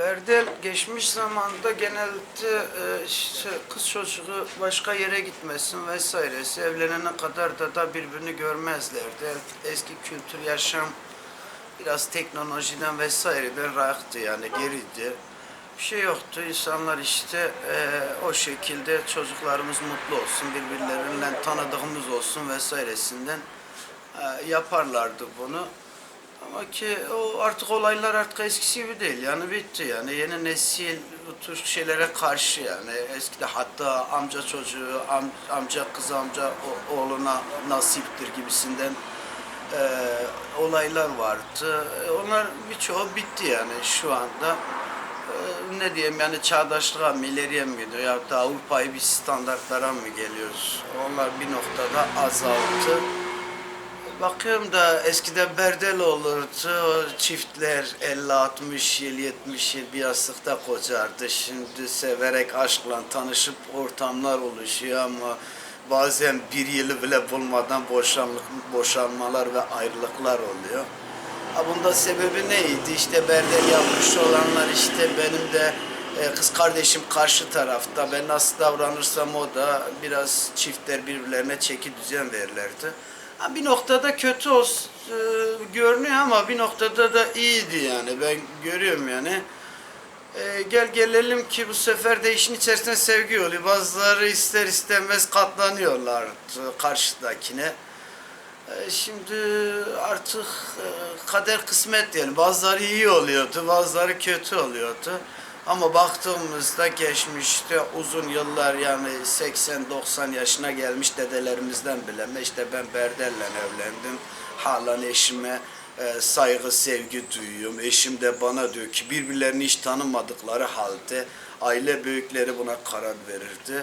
Berdel geçmiş zamanda genelde e, işte kız çocuğu başka yere gitmesin vesairesi evlenene kadar da da birbirini görmezlerdi. Eski kültür yaşam biraz teknolojiden vesaireden rahattı yani geriydi. Bir şey yoktu. İnsanlar işte e, o şekilde çocuklarımız mutlu olsun, birbirlerinden tanıdığımız olsun vesairesinden e, yaparlardı bunu. Ama ki o artık olaylar artık eskisi gibi değil. Yani bitti yani. Yeni nesil bu tür şeylere karşı yani. Eskide hatta amca çocuğu, am- amca kız amca o- oğluna nasiptir gibisinden e, olaylar vardı. E, Onlar birçoğu bitti yani şu anda. E, ne diyeyim yani çağdaşlığa mı ileriye mi gidiyor ya da Avrupa'yı bir standartlara mı geliyoruz? Onlar bir noktada azaldı. Bakıyorum da eskiden berdel olurdu. Çiftler 50-60 yıl, 70 yıl bir yastıkta kocardı. Şimdi severek aşkla tanışıp ortamlar oluşuyor ama bazen bir yılı bile bulmadan boşanlık, boşanmalar ve ayrılıklar oluyor. Ha bunda sebebi neydi? İşte berdel yapmış olanlar işte benim de e, kız kardeşim karşı tarafta. Ben nasıl davranırsam o da biraz çiftler birbirlerine çeki düzen verirlerdi. Bir noktada kötü olsun, e, görünüyor ama bir noktada da iyiydi yani. Ben görüyorum yani. E, gel gelelim ki bu sefer de işin içerisinde sevgi oluyor. Bazıları ister istemez katlanıyorlar karşıdakine. E, Şimdi artık e, kader kısmet diyelim. Bazıları iyi oluyordu, bazıları kötü oluyordu. Ama baktığımızda geçmişte uzun yıllar yani 80-90 yaşına gelmiş dedelerimizden bile işte ben Berdel'le evlendim. Halen eşime e, saygı, sevgi duyuyorum. Eşim de bana diyor ki birbirlerini hiç tanımadıkları halde aile büyükleri buna karar verirdi.